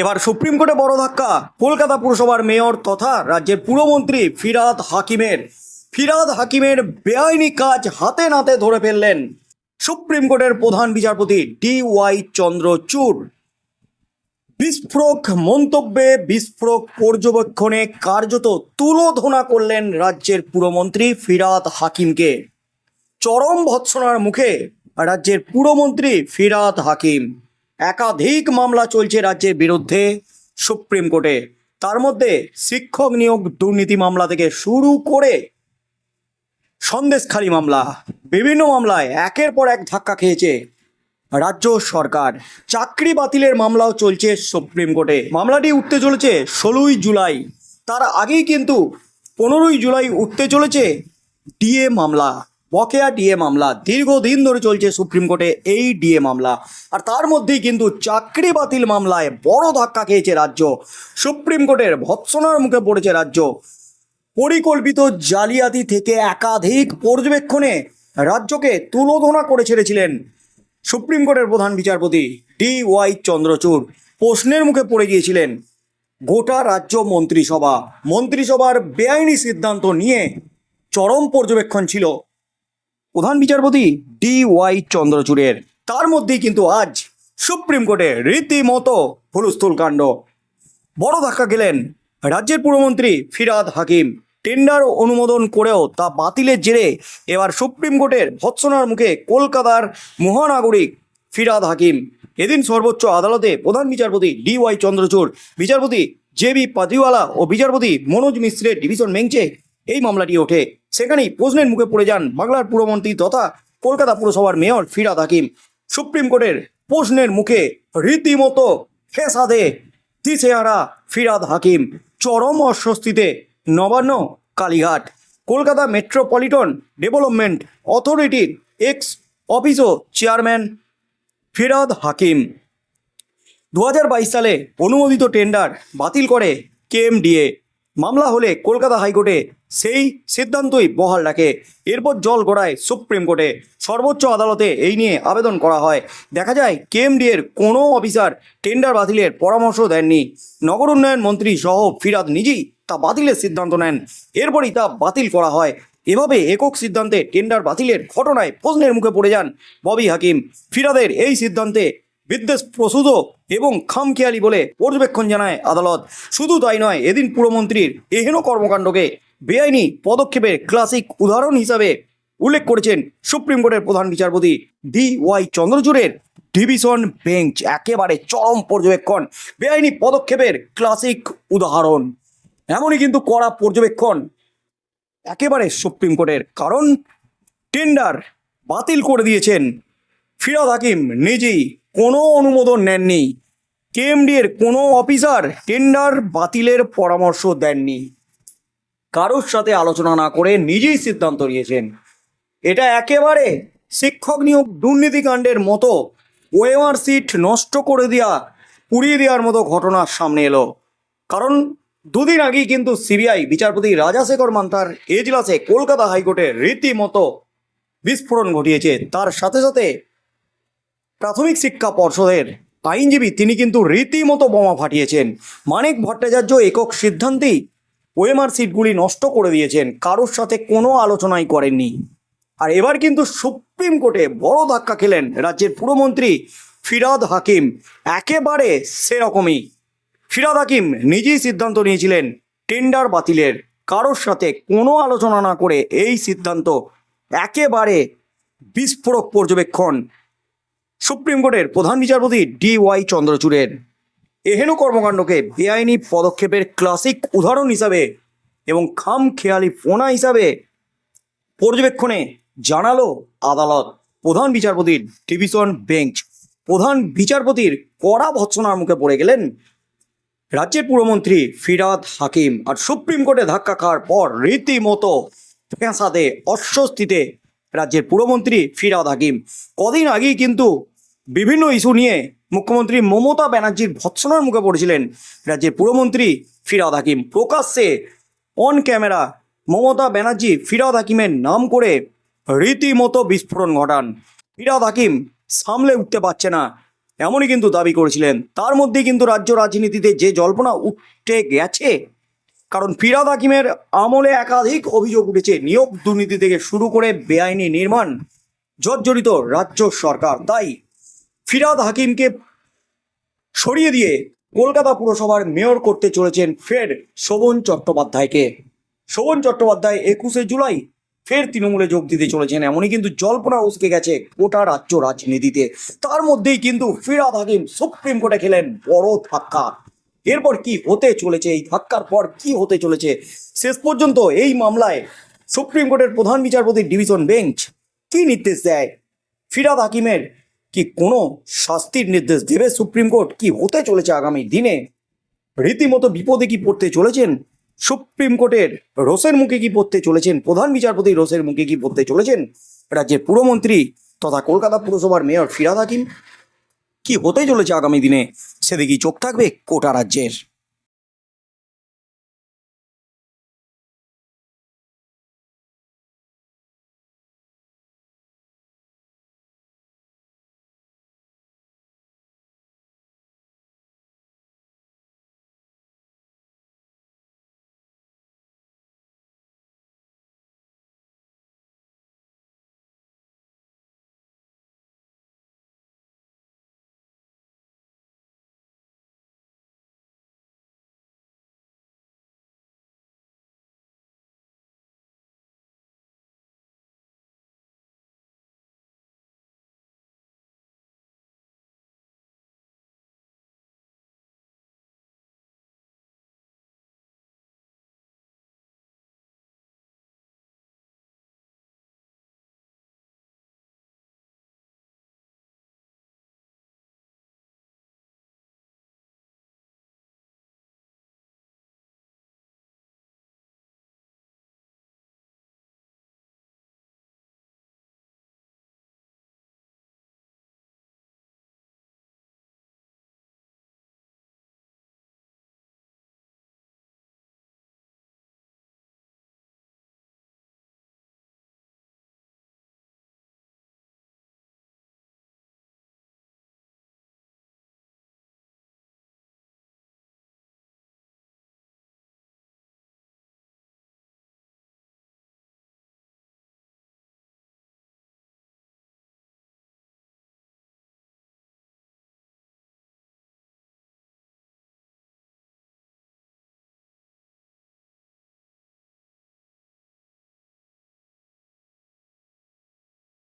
এবার সুপ্রিম কোর্টে বড় ধাক্কা। কলকাতা পুরসভার মেয়র তথা রাজ্যের পুরমন্ত্রী ফিরাদ হাকিমের। ফিরাদ হাকিমের বেআইনি কাজ হাতে নাতে ধরে ফেললেন সুপ্রিম কোর্টের প্রধান বিচারপতি ডি ওয়াই চন্দ্রচূড়। বিস্ফোরক মন্তব্যে বিস্ফোরক পর্যবেক্ষণে কার্যত তুলোধনা করলেন রাজ্যের পুরমন্ত্রী ফিরাদ হাকিমকে। চরম ভৎসনার মুখে রাজ্যের পুরমন্ত্রী ফিরাদ হাকিম। একাধিক মামলা চলছে রাজ্যের বিরুদ্ধে সুপ্রিম কোর্টে। তার মধ্যে শিক্ষক নিয়োগ দুর্নীতি মামলা থেকে শুরু করে সন্দেশখালী মামলা, বিভিন্ন মামলায় একের পর এক ধাক্কা খেয়েছে রাজ্য সরকার। চাকরি বাতিলের মামলাও চলছে সুপ্রিম কোর্টে। মামলাটি উঠতে চলেছে ষোলোই জুলাই। তার আগেই কিন্তু পনেরোই জুলাই উঠতে চলেছে ডিএ মামলা। বকেয়া ডিএ মামলা দীর্ঘদিন ধরে চলছে সুপ্রিম কোর্টে এই ডিএ মামলা। আর তার মধ্যেই কিন্তু চাকরি বাতিল মামলায় বড় ধাক্কা খেয়েছে রাজ্য। সুপ্রিম কোর্টের ভৎসনার মুখে পড়েছে রাজ্য। পরিকল্পিত জালিয়াতি থেকে একাধিক পর্যবেক্ষণে রাজ্যকে তুলোধনা করে ছেড়েছিলেন সুপ্রিম কোর্টের প্রধান বিচারপতি ডি ওয়াই চন্দ্রচূড়। প্রশ্নের মুখে পড়ে গিয়েছিলেন, গোটা রাজ্য মন্ত্রিসভা। মন্ত্রিসভার বেআইনি সিদ্ধান্ত নিয়ে চরম পর্যবেক্ষণ ছিল। প্রধান বিচারপতি ডি ওয়াই চন্দ্রচূড়ের। তার মধ্যেই কিন্তু আজ সুপ্রিম কোর্টে রীতিমতো হুলস্থুল কাণ্ড। বড় ধাক্কা গেলেন রাজ্যের পুরমন্ত্রী ফিরাদ হাকিম। টেন্ডার অনুমোদন করেও তা বাতিলের জেরে এবার সুপ্রিম কোর্টের ভৎসনার মুখে কলকাতার মহানাগরিক ফিরাদ হাকিম। এদিন সর্বোচ্চ আদালতে প্রধান বিচারপতি ডি ওয়াই চন্দ্রচূড়, বিচারপতি জে বি পাতিওয়ালা ও বিচারপতি মনোজ মিশ্রের ডিভিশন বেঞ্চে এই মামলাটি ওঠে। সেখানেই প্রশ্নের মুখে পড়ে যান বাংলার পুরমন্ত্রী তথা কলকাতা পুরসভার মেয়র ফিরাদ হাকিম। সুপ্রিম কোর্টের প্রশ্নের মুখে রীতিমতো ফেসাদে দিশেহারা ফিরাদ হাকিম। চরম অস্বস্তিতে নবান্ন, কালীঘাট। কলকাতা মেট্রোপলিটন ডেভেলপমেন্ট অথরিটির এক্স অফিসও চেয়ারম্যান ফিরাদ হাকিম। দু হাজার বাইশ সালে অনুমোদিত টেন্ডার বাতিল করে কেএমডিএ। মামলা হলে কলকাতা হাইকোর্টে সেই সিদ্ধান্তই বহাল রাখে। এরপর জল গড়ায় সুপ্রিম কোর্টে। সর্বোচ্চ আদালতে এই নিয়ে আবেদন করা হয়। দেখা যায় কেএমডি এর কোনো অফিসার টেন্ডার বাতিলের পরামর্শ দেননি। নগর উন্নয়ন মন্ত্রী সহ ফিরাদ নিজেই তা বাতিলের সিদ্ধান্ত নেন। এরপরই তা বাতিল করা হয়। এভাবে একক সিদ্ধান্তে টেন্ডার বাতিলের ঘটনায় প্রশ্নের মুখে পড়ে যান ববি হাকিম। ফিরাদের এই সিদ্ধান্তে বিদ্বেষ প্রসূত এবং খামখেয়ালি বলে পর্যবেক্ষণ জানায় আদালত। শুধু তাই নয়, এদিন পুরমন্ত্রীর এহেন কর্মকাণ্ডকে বেআইনি পদক্ষেপের ক্লাসিক উদাহরণ হিসাবে উল্লেখ করেছেন সুপ্রিম কোর্টের প্রধান বিচারপতি ডি ওয়াই চন্দ্রচূড়ের ডিভিশন বেঞ্চ। একেবারে চরম পর্যবেক্ষণ, বেআইনি পদক্ষেপের ক্লাসিক উদাহরণ। এমনই কিন্তু কড়া পর্যবেক্ষণ একেবারে সুপ্রিম কোর্টের, কারণ টেন্ডার বাতিল করে দিয়েছেন ফিরাদ হাকিম নিজেই। কোনো অনুমোদন নেননি। কেএমডি এর কোনো অফিসার টেন্ডার বাতিলের পরামর্শ দেননি। কারোর সাথে আলোচনা না করে নিজেই সিদ্ধান্ত নিয়েছেন। এটা একেবারে শিক্ষক নিয়োগ দুর্নীতিকাণ্ডের মতো ওয়েমার সিট নষ্ট করে দেওয়া পুড়িয়ে দেওয়ার মতো ঘটনা সামনে এলো। কারণ দুদিন আগেই কিন্তু সিবিআই বিচারপতি রাজাশেখর মান্তার এজলাসে কলকাতা হাইকোর্টে রীতিমতো বিস্ফোরণ ঘটিয়েছে। তার সাথে সাথে প্রাথমিক শিক্ষা পর্ষদের আইনজীবী তিনি কিন্তু রীতিমতো বোমা ফাটিয়েছেন। মানিক ভট্টাচার্য একক সিদ্ধান্তেই ওএমআর সিটগুলি নষ্ট করে দিয়েছেন। কারোর সাথে কোনো আলোচনাই করেননি। আর এবার কিন্তু সুপ্রিম কোর্টে বড় ধাক্কা খেলেন রাজ্যের পুরমন্ত্রী ফিরাদ হাকিম। একেবারে সেরকমই। ফিরাদ হাকিম নিজেই সিদ্ধান্ত নিয়েছিলেন, টেন্ডার বাতিলের। কারোর সাথে কোনো আলোচনা না করে এই সিদ্ধান্ত একেবারে বিস্ফোরক পর্যবেক্ষণ। সুপ্রিম কোর্টের প্রধান বিচারপতি ডি ওয়াই চন্দ্রচূড়ের। এহেন কর্মকাণ্ডকে বেআইনি পদক্ষেপের ক্লাসিক উদাহরণ হিসাবে এবং খাম খেয়ালি ফোনা হিসাবে পর্যবেক্ষণে জানালো আদালত। প্রধান বিচারপতির ডিভিশন বেঞ্চ। প্রধান বিচারপতির কড়া ভৎসনার মুখে পড়ে গেলেন রাজ্যের পুরমন্ত্রী ফিরাদ হাকিম আর সুপ্রিম কোর্টে ধাক্কা খাওয়ার পর রীতিমতো ফেঁসাতে অস্বস্তিতে রাজ্যের পুরমন্ত্রী ফিরাদ হাকিম। কদিন আগেই কিন্তু বিভিন্ন ইস্যু নিয়ে মুখ্যমন্ত্রী মমতা ব্যানার্জির ভৎসনার মুখে পড়েছিলেন রাজ্যের পুরমন্ত্রী ফিরাদ হাকিম। প্রকাশ্যে অন ক্যামেরা মমতা ব্যানার্জি ফিরাদ হাকিমের নাম করে রীতিমতো বিস্ফোরণ ঘটান। ফিরাদ হাকিম সামলে উঠতে পারছে না, এমনই কিন্তু দাবি করেছিলেন। তার মধ্যে কিন্তু রাজ্য রাজনীতিতে যে জল্পনা উঠে গেছে, কারণ ফিরাদ হাকিমের আমলে একাধিক অভিযোগ উঠেছে। নিয়োগ দুর্নীতি থেকে শুরু করে বেআইনি নির্মাণ, জর্জরিত রাজ্য সরকার। তাই ফিরাদ হাকিমকে সরিয়ে দিয়ে কলকাতা পুরসভার মেয়র করতে চলেছেন ফের শোভন চট্টোপাধ্যায়কে। শোভন চট্টোপাধ্যায় একুশে জুলাই ফের তৃণমূলে যোগ দিতে চলেছেন। এমনই কিন্তু জল্পনা উসকে গেছে গোটা রাজ্য রাজনীতিতে। তার মধ্যেই কিন্তু ফিরাদ হাকিম সুপ্রিম কোর্টে খেলেন বড় ধাক্কা। এরপর কি হতে চলেছে? এই ধাক্কার পর কি হতে চলেছে? শেষ পর্যন্ত এই মামলায় সুপ্রিম কোর্টের প্রধান বিচারপতি ডিভিশন বেঞ্চ কি নির্দেশ দেয়? ফিরাদ হাকিমের কি কোনো শাস্তির নির্দেশ দেবে সুপ্রিম কোর্ট? কি হতে চলেছে আগামী দিনে? রীতিমতো বিপদে কি পড়তে চলেছেন? সুপ্রিম কোর্টের রোসের মুখে কি পড়তে চলেছেন? প্রধান বিচারপতি রোসের মুখে কি পড়তে চলেছেন? রাজ্যের পুরমন্ত্রী তথা কলকাতা পুরসভার মেয়র ফিরাদ হাকিম? কি হতে চলেছে আগামী দিনে? সেদিকেই চোখ থাকবে কোটা রাজ্যের।